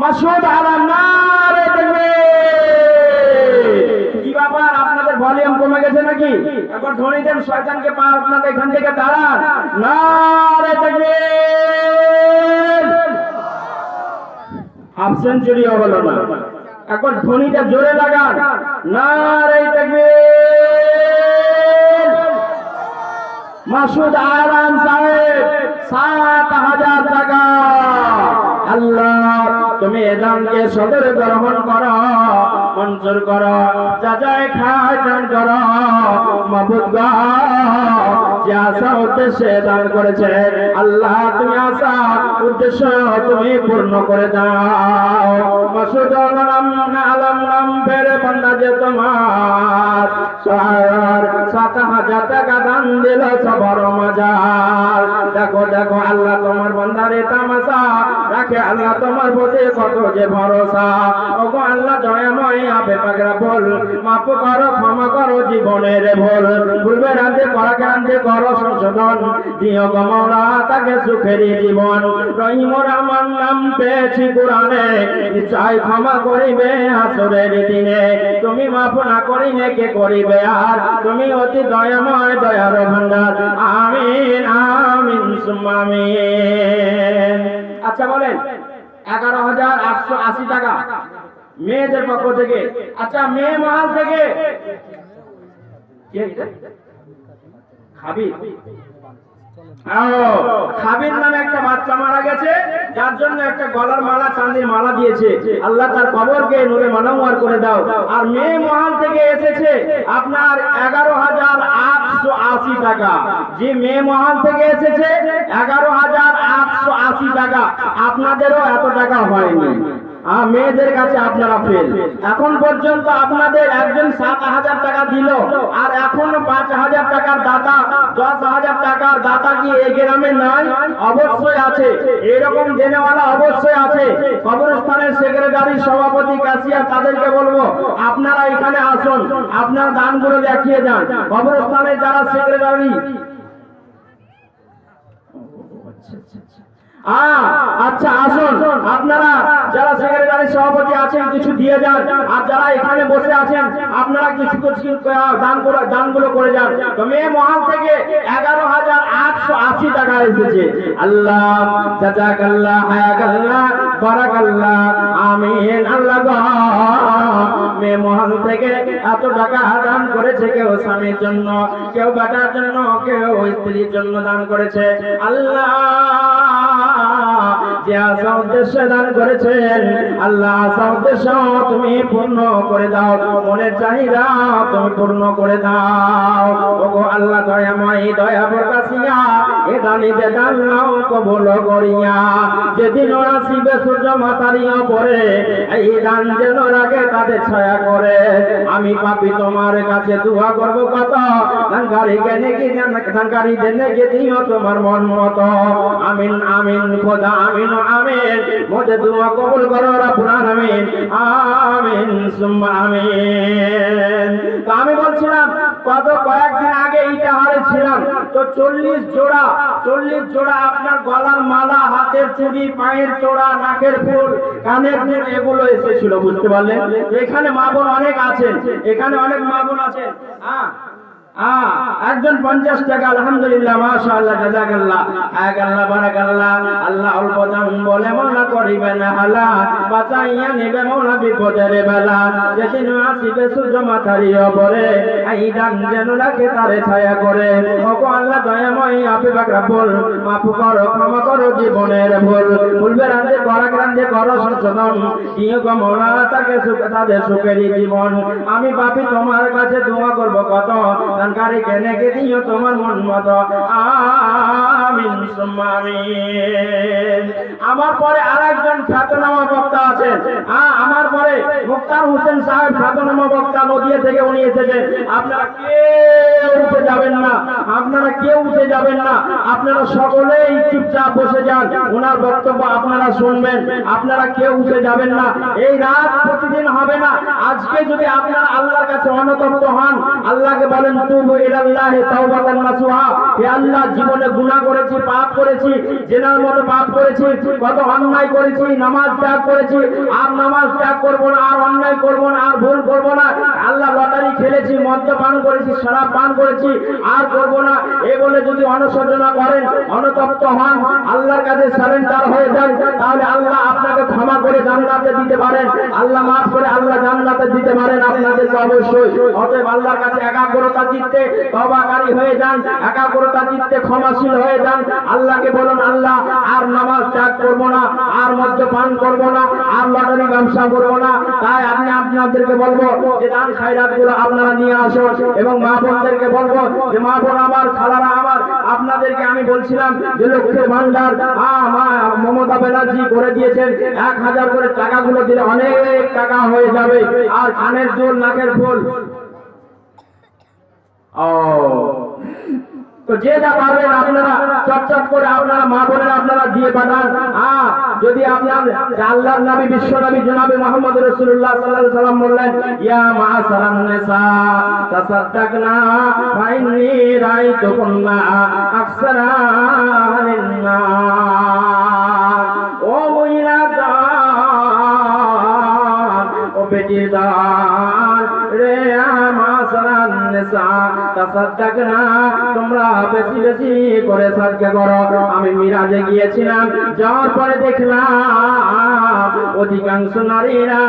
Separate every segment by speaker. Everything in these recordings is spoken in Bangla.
Speaker 1: মাসুদ আলাম নারে দেখবে। কি ব্যাপার? আপনাদের ভলিউম কমে গেছে নাকি? একবার ধরে দেন শয়তানকে পা আপনাদের এখান থেকে দাঁড়ান। নারে দেখবে। হাফ সেঞ্চুরিও হলো না একবার ধ্বনিটা জোরে লাগান। নারে দেখবে। মাসুদ আরাম সাহেব, সাত হাজার টাকা। আল্লাহ তুমি এদানকে সদরে গ্রহণ করো মঞ্জুর করো যা যায় খায় দান করো মাবুদ উদ্দেশ্যে দান করেছে। আল্লাহ, তুমি উদ্দেশ্য তুমি পূর্ণ করে দাও। আলম নাম ফেরে যে তোমার সাত হাজার টাকা দান দিল সবার দেখো দেখো, আল্লাহ তোমার তামাশা রাখে। আল্লাহ তোমার প্রতি কত যে ভরসা। ওগো আল্লাহ, দয়াময় আবে পাগরা বল মাফ করো, ক্ষমা করো, জীবনের ভুল। ভুলবে রাতে করা করো সংশোধন দিও গো মাওলা তাকে সুখেরই জীবন। রহিম রহমান নাম পেয়েছি কোরআনে। চাই ক্ষমা করিবে আসরের দিনে। তুমি মাফ না করিলে কে করিবে আর? তুমি অতি দয়াময়, দয়ার ভান্ডার আমিন আমিন আচ্ছা বলেন, এগারো হাজার আটশো আশি টাকা। মেয়েদের পক্ষ থেকে। আচ্ছা মেয়ে মহাল থেকে। কে এটা? খাবির নামে একটা বাচ্চা মারা গেছে যার জন্য একটা গলার মালা চাঁদির মালা দিয়েছে। আল্লাহ তার কবরকে নূরে মানামার করে দাও। আর মেয়ে মহাল থেকে এসেছে আপনার এগারো হাজার আটশো আশি টাকা। যে মেয়ে মহাল থেকে এসেছে এগারো হাজার আটশো আশি টাকা। আপনাদেরও এত টাকা হয়নি। মেয়েদের কাছে আপনারা ফেল। এখন পর্যন্ত আপনাদের একজন সাত হাজার টাকা দিল, আর এখনও পাঁচ হাজার টাকার দাতা, দশ হাজার টাকার দাতা কি এই গ্রামে নাই? অবশ্যই আছে। এরকম দেনেওয়ালা অবশ্যই আছে। কবরস্থানের সেক্রেটারি, সভাপতি কাশিয়ার তাদেরকে বলব, আপনারা এখানে আসুন, আপনার দানগুলো দেখিয়ে যান। কবরস্থানের যারা সেক্রেটারি আ- আচ্ছা আসুন। আপনারা যারা সেক্রেটারি সভাপতি আছেন, কিছু দিয়ে যান। আর যারা এখানে বসে আছেন, আপনারা কিছু কিছু দান দানগুলো করে যান। তো মেয়ে মহাল থেকে এগারো হাজার আটশো আশি টাকা এসেছে। আল্লাহ, জাজাকাল্লাহ, হায়াকাল্লাহ, বারাকাল্লাহ, আমিন। আল্লাহ গো। মেয়ে মহাল থেকে এত টাকা দান করেছে কেউ স্বামীর জন্য, কেউ বেটার জন্য, কেউ স্ত্রীর জন্য দান করেছে। আল্লাহ যে দান করেছেন, আল্লাহ আশা তুমি পূর্ণ করে দাও, মনের চাহিদা তুমি পূর্ণ করে দাও। আল্লাহ দয়া প্রকাশিয়া এ দানিতে দান নাও কবল করিয়া। যেদিন ওরা শিবে সূর্য মাতারিয়া পরে এই দান যেন রাখে তাদের ছায়া করে। আমি পাপি তোমার কাছে দোয়া করব কত? দানকারী জ্ঞানে কি দানকারী দেনে কে তোমার মন মতো? আমিন আমিন, খোদা, আমিন আমিন। মোদের দোয়া কবুল করো, রাব্বুল আলামিন। আমিন, সুম্মা আমিন। তো আমি বলছিলাম কত কয়েকদিন আগে ইটা হারে ছিলাম। তো চল্লিশ জোড়া চল্লিশ জোড়া আপনার গলার মালা, হাতের চুড়ি, পায়ের চোড়া নাকের ফুল, কানের ফুল, এগুলো এসেছিল, বুঝতে পারলেন? এখানে মা বোন অনেক আছেন, এখানে অনেক মা বোন আছেন। হ্যাঁ একজন পঞ্চাশ টাকা, আলহামদুলিল্লাহ মাশা আল্লাহ জাজাকাল্লাহ। এক আল্লাহ বারাকাল্লাহ, আল্লাহ অল্প দাম বলে মৌলা করিবে না, হালা। বাঁচাইয়া নিবে মৌলা বিপদের বেলা। যেদিন আসিবে সূর্য মাথারি অপরে, এই দান যেন রাখে তারে ছায়া করে। ওগো আল্লাহ দয়াময়, আপনি বাকরা বল মাফ করো, ক্ষমা করো, জীবনের ভুল। ভুলবে রান্ধে করা রান্ধে করো সংশোধন দিও গো মৌলা তাকে সুখ, তাদের সুখেরই জীবন। আমি পাপি, তোমার কাছে দোয়া করব কত? দানকারী কেনে কে দিও তোমার মন মতো। আমিন আমার পরে আরেকজন খ্যাতনামা বক্তা আছেন। আমার পরে মুক্তার হোসেন সাহেব খ্যাতনামা বক্তা নদিয়া থেকে উনি এসেছেন আপনারা কেউ উঠে যাবেন না। আপনারা কেউ উঠে যাবেন না। আপনারা সকলেই চুপচাপ বসে যান। ওনার বক্তব্য আপনারা শুনবেন। আপনারা কেউ উঠে যাবেন না। এই রাত প্রতিদিন হবে না। আজকে যদি আপনারা আল্লাহর কাছে অনতপ্ত হন, আল্লাহকে বলেন, তুবু ইলাল্লাহি তাওবাতান নাসুহা। হে আল্লাহ, জীবনে গুনাহ করেছি, পাপ করেছি, জেনার মতো পাপ করেছি, কত অন্যায় করেছি, নামাজ ত্যাগ করেছি। আর নামাজ ত্যাগ করব না, আর অন্যায় করব না, আর ভুল করব না। আল্লাহ লটারি খেলেছি, মদ্য পান করেছি, শরাব পান করেছি, আর করব না। এ বলে যদি অনুশোচনা করেন, অনুতপ্ত হন, আল্লাহর কাছে সারেন্ডার হয়ে যান, তাহলে আল্লাহ আপনাকে ক্ষমা করে জান্নাতে দিতে পারেন। আল্লাহ মাফ করে আল্লাহ জান্নাতে দিতে পারেন আপনাদেরকে অবশ্যই। অতএব আল্লাহর কাছে একাগ্রতা চিত্তে তবাকারী হয়ে যান, একাগ্রতা চিত্তে ক্ষমাশীল হয়ে যান। আল্লাহকে বলুন, আল্লাহ, আর নামাজ ত্যাগ করব না, আর মদ্যপান করব না, আর লটারি ব্যবসা করব না। তাই আমি আপনাদেরকে বলব যে, দান খায়রাতগুলো আপনারা নিয়ে আসুন এবং মা বোনদেরকে বলব যে, মা বোন আমার, খালারা আমার, আপনাদেরকে আমি বলছিলাম যে, লক্ষ্মীর ভান্ডার মমতা ব্যানার্জি করে দিয়েছেন, এক হাজার করে টাকাগুলো দিলে অনেক টাকা হয়ে যাবে। আর কানের জোর, নাকের ফুল ও। যে যা পারবেন আপনারা চটচট করে আপনারা মা বোনেরা আপনারা দিয়ে পাঠান। হ্যাঁ যদি আপনার আল্লাহর নবী বিশ্ব নবী জনাবে মোহাম্মদ রাসূলুল্লাহ সাল্লাল্লাহু সাল্লাম বললেন, ইয়া মাসারান নিসা, তাসাদদাকনা, ফাইন্নি রাইতুকুন্না আকসারা লিন্নাস ও মহিলাগণ তোমরা বেশি বেশি করো। আমি মিরাজে গিয়েছিলাম, যাওয়ার পরে দেখলাম অধিকাংশ নারীরা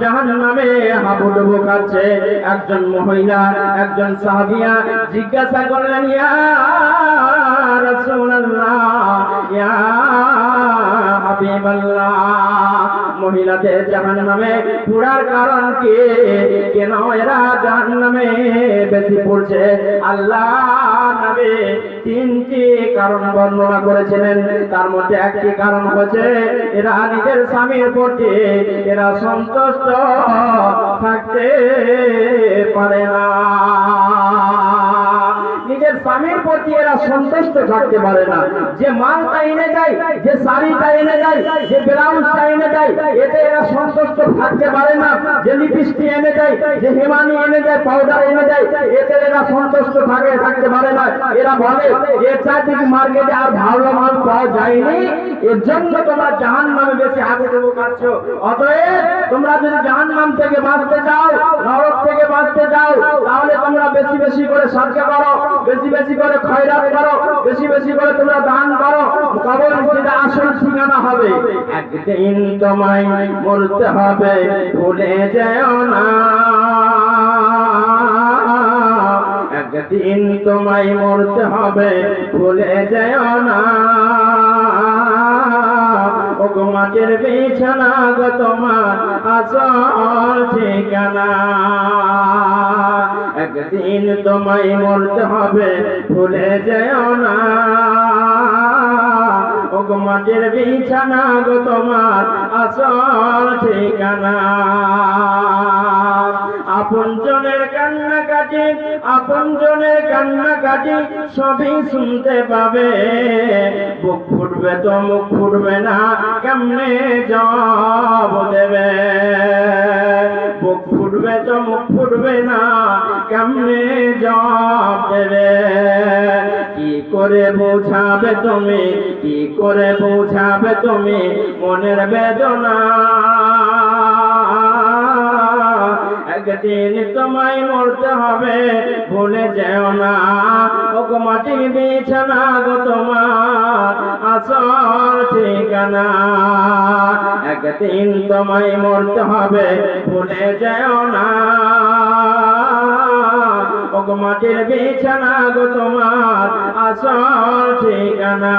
Speaker 1: জাহান্নামে হাবুডুবু খাচ্ছে। একজন মহিলা, একজন সাহাবিয়া জিজ্ঞাসা করলেন, ইয়া রাসূলুল্লাহ, ইয়া হাবিবাল্লাহ। মহিলাদের জাহান নামে পুরার কারণ কি? কেন এরা জাহান নামে বেশি পড়ছে? আল্লাহ নবী তিনটি কারণ বর্ণনা করেছিলেন। তার মধ্যে একটি কারণ হচ্ছে, এরা নিজের স্বামীর প্রতি এরা সন্তুষ্ট থাকতে পারে না। নিজের স্বামীর প্রতি এরা সন্তুষ্ট থাকতে পারে না। যে মালটা এনে দেয়, যে শাড়িটা এনে দেয়, যে ব্লাউজটা এনে দেয়, এতে এরা সন্তুষ্ট থাকতে পারে না। যে লিপস্টিক এনে দেয়, যে হেমানি এনে দেয়, পাউডার এনে দেয়, এতে এরা সন্তুষ্ট থাকে, থাকতে পারে না। এরা বলে এর চারদিকে মার্কেটে আর ভালো মাল পাওয়া যায়নি। এর জন্য তোমরা জাহান নামে বেশি আগে দেবো কাটছ অতএব তোমরা যদি জাহান নাম থেকে বাঁচতে চাও, নরক থেকে বাঁচতে চাও, তাহলে তোমরা বেশি বেশি করে সাজকা করো বেশি বেশি বেশি করে খয়রাত করো, বেশি বেশি করে তোমরা দান করো, কবর যেটা আসল ঠিকানা হবে। একদিন তোমায় মরতে হবে, ভুলে যেও না। একদিন তোমায় মরতে হবে, ভুলে যেও না। মাটির বিছানা গো তোমার আসল ঠিকানা। একদিন তোমায় মরতে হবে ভুলে যেও না। ওগো বিছানা গো তোমার আসল ঠিকানা। আপন জনের কান্না কাটি আপন জনের কান্না কাটি সবই শুনতে পাবে। বুক ফুটবে তো মুখ ফুটবে না, কেমনে জব দেবে? বুক ফুটবে তো মুখ ফুটবে না, কেমনে জব দেবে? কি করে বোঝাবে তুমি? কি করে বোঝাবে তুমি? মনের বেদনা। একদিন তোমায় মরতে হবে, ভুলে যেও না। ওগো মাটির বিছানা গো তোমার আসল ঠিকানা। একদিন তোমায় মরতে হবে, ভুলে যেও না। ওগো মাটির বিছানা গো তোমার আসল ঠিকানা।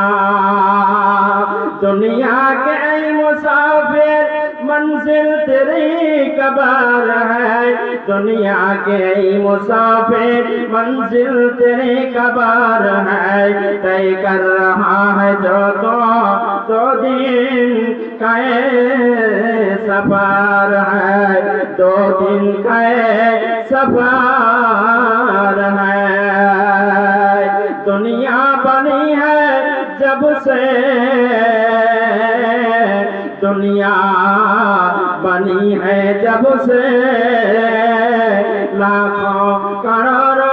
Speaker 1: দুনিয়াকে এই মুসাফির मंजिल तेरी कबार है। दुनिया के मुसाफिर मंजिल तेरी कबार है। तय कर रहा है जो तो दो दिन कहे सफार है। दो दिन कहे सफार है। दुनिया बनी है जब से दुनिया बनी है जब से लाखों करोड़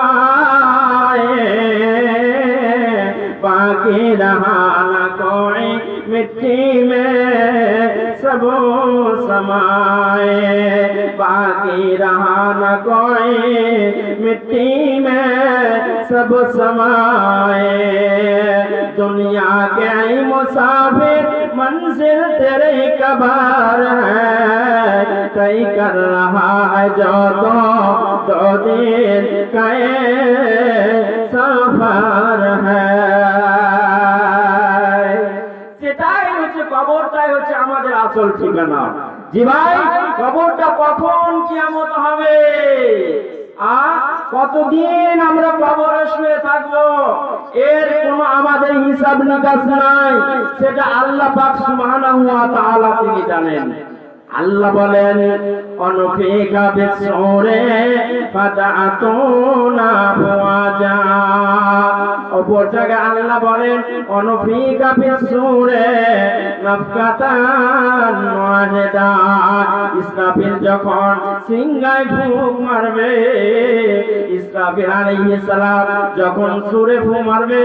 Speaker 1: बाकी रहा न कोई मिट्टी में, सब समाए। बाकी रहा न कोई मिट्टी में सब समाए दुनिया के आई मुसाफिर मंजिल तेरे कबार है कई कर रहा है जो तो दो दिन कहे सफर है সেটাই হচ্ছে কবরটাই হচ্ছে আমাদের আসল ঠিকানা জি ভাই কবরটা কখন কিয়ামত হবে আর কতদিন আমরা কবরে শুয়ে থাকব? এর কোনো আমাদের হিসাব নিকাশ নাই। সেটা আল্লাহ পাক সুবহানাহু ওয়া তাআলা তিনি জানেন। আল্লাহ বলেন, অনফিকা বিসুরে ফাতাতুনা বুয়াজা অপর জায়গায় আল্লাহ বলেন, অনফিকা বিসুরে ইসরাফিল যখন সিংহায় ফুক মারবে, ইসরাফিল আলাইহিস সালাম যখন সুরে ফুক মারবে